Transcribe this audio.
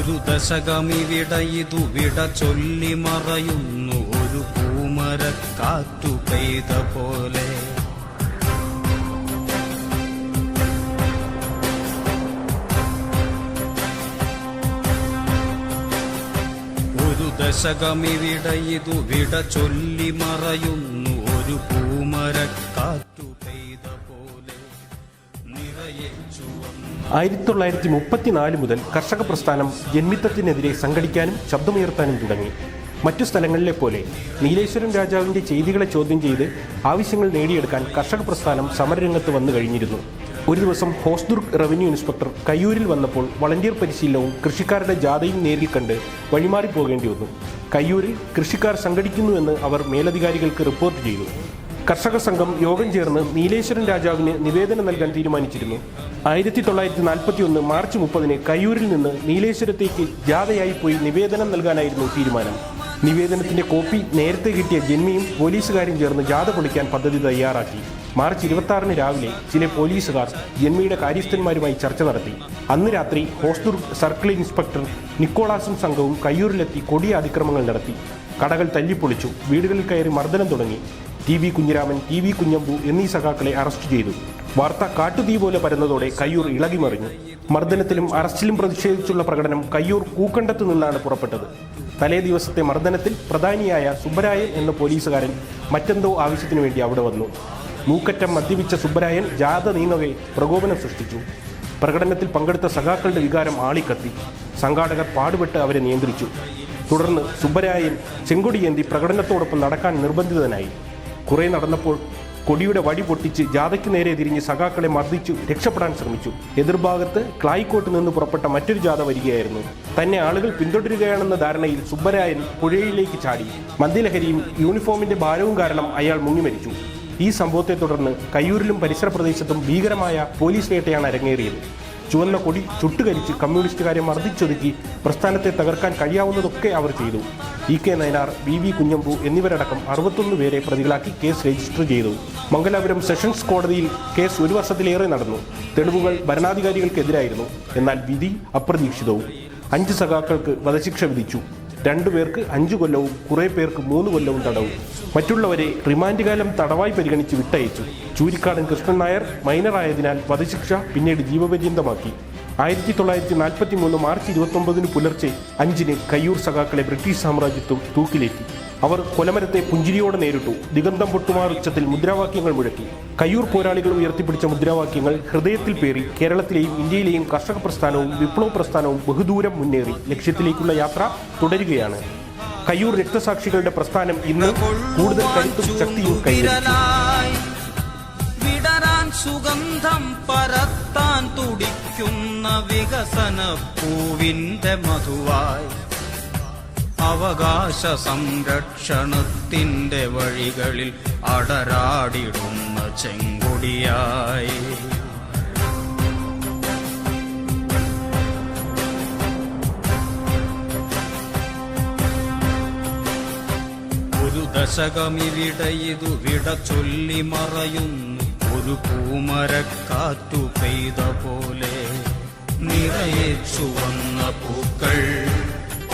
ദശകമിവിട ഇതു വിട ചൊല്ലി മറയുന്നു. ഒരു പൂമരക്കാറ്റു പെയ്ത പോലെ. ഒരു ദശകമിവിടയിതു വിട ചൊല്ലി മറയുന്നു. ഒരു പൂമരക്കാറ്റു ആയിരത്തി തൊള്ളായിരത്തി മുപ്പത്തിനാല് മുതൽ കർഷക പ്രസ്ഥാനം ജന്മിത്തത്തിനെതിരെ സംഘടിക്കാനും ശബ്ദമുയർത്താനും തുടങ്ങി. മറ്റു സ്ഥലങ്ങളിലെ പോലെ നീലേശ്വരം രാജാവിന്റെ ചെയ്തികളെ ചോദ്യം ചെയ്ത് ആവശ്യങ്ങൾ നേടിയെടുക്കാൻ കർഷക പ്രസ്ഥാനം സമരരംഗത്ത് വന്നു കഴിഞ്ഞിരുന്നു. ഒരു ദിവസം ഹോസ്ദുർഗ് റവന്യൂ ഇൻസ്പെക്ടർ കയ്യൂരിൽ വന്നപ്പോൾ വളണ്ടിയർ പരിശീലനവും കൃഷിക്കാരുടെ ജാഥയും നേരിൽ കണ്ട് വഴിമാറി പോകേണ്ടി വന്നു. കയ്യൂരിൽ കൃഷിക്കാർ സംഘടിക്കുന്നുവെന്ന് അവർ മേലധികാരികൾക്ക് റിപ്പോർട്ട് ചെയ്തു. കർഷക സംഘം യോഗം ചേർന്ന് നീലേശ്വരൻ രാജാവിന് നിവേദനം നൽകാൻ തീരുമാനിച്ചിരുന്നു. ആയിരത്തി തൊള്ളായിരത്തി നാൽപ്പത്തി ഒന്ന് മാർച്ച് മുപ്പതിന് കയ്യൂരിൽ നിന്ന് നീലേശ്വരത്തേക്ക് ജാഥയായി പോയി നിവേദനം നൽകാനായിരുന്നു തീരുമാനം. നിവേദനത്തിന്റെ കോപ്പി നേരത്തെ കിട്ടിയ ജന്മിയും പോലീസുകാരും ചേർന്ന് ജാഥ പൊളിക്കാൻ പദ്ധതി തയ്യാറാക്കി. മാർച്ച് ഇരുപത്തി രാവിലെ ചില പോലീസുകാർ ജന്മിയുടെ കാര്യസ്ഥന്മാരുമായി ചർച്ച നടത്തി. അന്ന് രാത്രി ഹോസ്ദുർഗ് സർക്കിൾ ഇൻസ്പെക്ടർ നിക്കോളാസും സംഘവും കയ്യൂരിലെത്തി കൊടിയ അതിക്രമങ്ങൾ നടത്തി. കടകൾ തല്ലിപ്പൊളിച്ചു വീടുകളിൽ കയറി മർദ്ദനം തുടങ്ങി. T V Kunhiraman T V Kunhambu എന്നീ സഖാക്കളെ അറസ്റ്റ് ചെയ്തു. വാർത്ത കാട്ടുതീ പോലെ പരന്നതോടെ കയ്യൂർ ഇളകിമറിഞ്ഞു. മർദ്ദനത്തിലും അറസ്റ്റിലും പ്രതിഷേധിച്ചുള്ള പ്രകടനം കയ്യൂർ കൂക്കണ്ടത്തു നിന്നാണ് പുറപ്പെട്ടത്. തലേ ദിവസത്തെ മർദ്ദനത്തിൽ പ്രധാനിയായ സുബ്ബരായൻ എന്ന പോലീസുകാരൻ മറ്റെന്തോ ആവശ്യത്തിനു വേണ്ടി അവിടെ വന്നു. മൂക്കറ്റം മദ്യപിച്ച സുബ്ബരായൻ ജാഥ നീങ്ങവെ പ്രകോപനം സൃഷ്ടിച്ചു. പ്രകടനത്തിൽ പങ്കെടുത്ത സഖാക്കളുടെ വികാരം ആളിക്കത്തി. സംഘാടകർ പാടുപെട്ട് അവരെ നിയന്ത്രിച്ചു. തുടർന്ന് സുബ്ബരായൻ ചെങ്കൊടിയേന്തി പ്രകടനത്തോടൊപ്പം നടക്കാൻ നിർബന്ധിതനായി. കുറെ നടന്നപ്പോൾ കൊടിയുടെ വടി പൊട്ടിച്ച് ജാഥയ്ക്ക് നേരെ തിരിഞ്ഞ് സഖാക്കളെ മർദ്ദിച്ചു രക്ഷപ്പെടാൻ ശ്രമിച്ചു. എതിർഭാഗത്ത് ക്ലായിക്കോട്ട് നിന്ന് പുറപ്പെട്ട മറ്റൊരു ജാഥ വരികയായിരുന്നു. തന്നെ ആളുകൾ പിന്തുടരുകയാണെന്ന ധാരണയിൽ സുബ്ബരായൻ പുഴയിലേക്ക് ചാടി. മദ്യലഹരിയും യൂണിഫോമിന്റെ ഭാരവും കാരണം അയാൾ മുങ്ങിമരിച്ചു. ഈ സംഭവത്തെ തുടർന്ന് കയ്യൂരിലും പരിസര പ്രദേശത്തും ഭീകരമായ പോലീസ് വേട്ടയാണ് അരങ്ങേറിയത്. ചുവന്ന കൊടി ചുട്ടുകരിച്ച് കമ്മ്യൂണിസ്റ്റുകാരെ മർദ്ദിച്ചൊതുക്കി പ്രസ്ഥാനത്തെ തകർക്കാൻ കഴിയാവുന്നതൊക്കെ അവർ ചെയ്തു. E K Nayanar V V Kunhambu എന്നിവരടക്കം അറുപത്തൊന്ന് പേരെ പ്രതികളാക്കി കേസ് രജിസ്റ്റർ ചെയ്തു. മംഗലാപുരം സെഷൻസ് കോടതിയിൽ കേസ് ഒരു വർഷത്തിലേറെ നടന്നു. തെളിവുകൾ ഭരണാധികാരികൾക്കെതിരായിരുന്നു. എന്നാൽ വിധി അപ്രതീക്ഷിതവും. അഞ്ച് സഖാക്കൾക്ക് വധശിക്ഷ വിധിച്ചു. രണ്ടുപേർക്ക് അഞ്ചു കൊല്ലവും കുറേ പേർക്ക് മൂന്ന് കൊല്ലവും തടവും. മറ്റുള്ളവരെ റിമാൻഡ് കാലം തടവായി പരിഗണിച്ച് വിട്ടയച്ചു. ചൂരിക്കാടൻ കൃഷ്ണൻ നായർ മൈനറായതിനാൽ വധശിക്ഷ പിന്നീട് ജീവപര്യന്തമാക്കി. ആയിരത്തി തൊള്ളായിരത്തി നാൽപ്പത്തി മൂന്ന് മാർച്ച് ഇരുപത്തൊമ്പതിന് പുലർച്ചെ അഞ്ചിന് കയ്യൂർ സഖാക്കളെ ബ്രിട്ടീഷ് സാമ്രാജ്യത്വം തൂക്കിലേറ്റി. അവർ കൊലമരത്തെ പുഞ്ചിരിയോടെ നേരിട്ടു. ദിഗന്തം പൊട്ടുമാർ ഉച്ചത്തിൽ മുദ്രാവാക്യങ്ങൾ മുഴക്കി. കയ്യൂർ പോരാളികൾ ഉയർത്തിപ്പിടിച്ച മുദ്രാവാക്യങ്ങൾ ഹൃദയത്തിൽ പേറി കേരളത്തിലെയും ഇന്ത്യയിലെയും കർഷക പ്രസ്ഥാനവും വിപ്ലവ പ്രസ്ഥാനവും ബഹുദൂരം മുന്നേറി. ലക്ഷ്യത്തിലേക്കുള്ള യാത്ര തുടരുകയാണ്. കയ്യൂർ രക്തസാക്ഷികളുടെ പ്രസ്ഥാനം ഇന്ന് കൂടുതൽ കരുത്തും ശക്തിയും വിടരാൻ സുഗന്ധം പരത്താൻ തുടിക്കുന്ന വികസന പൂവിന്റെ അവകാശ സംരക്ഷണത്തിന്റെ വഴികളിൽ അടരാടിടുന്ന ചെങ്കുടിയായി. ഒരു ദശകമിവിടെ ഇതു വിട ചൊല്ലി മറയുന്നു. ഒരു പൂമരക്കാറ്റു പെയ്ത പോലെ നിറയേച്ചു വന്ന പൂക്കൾ.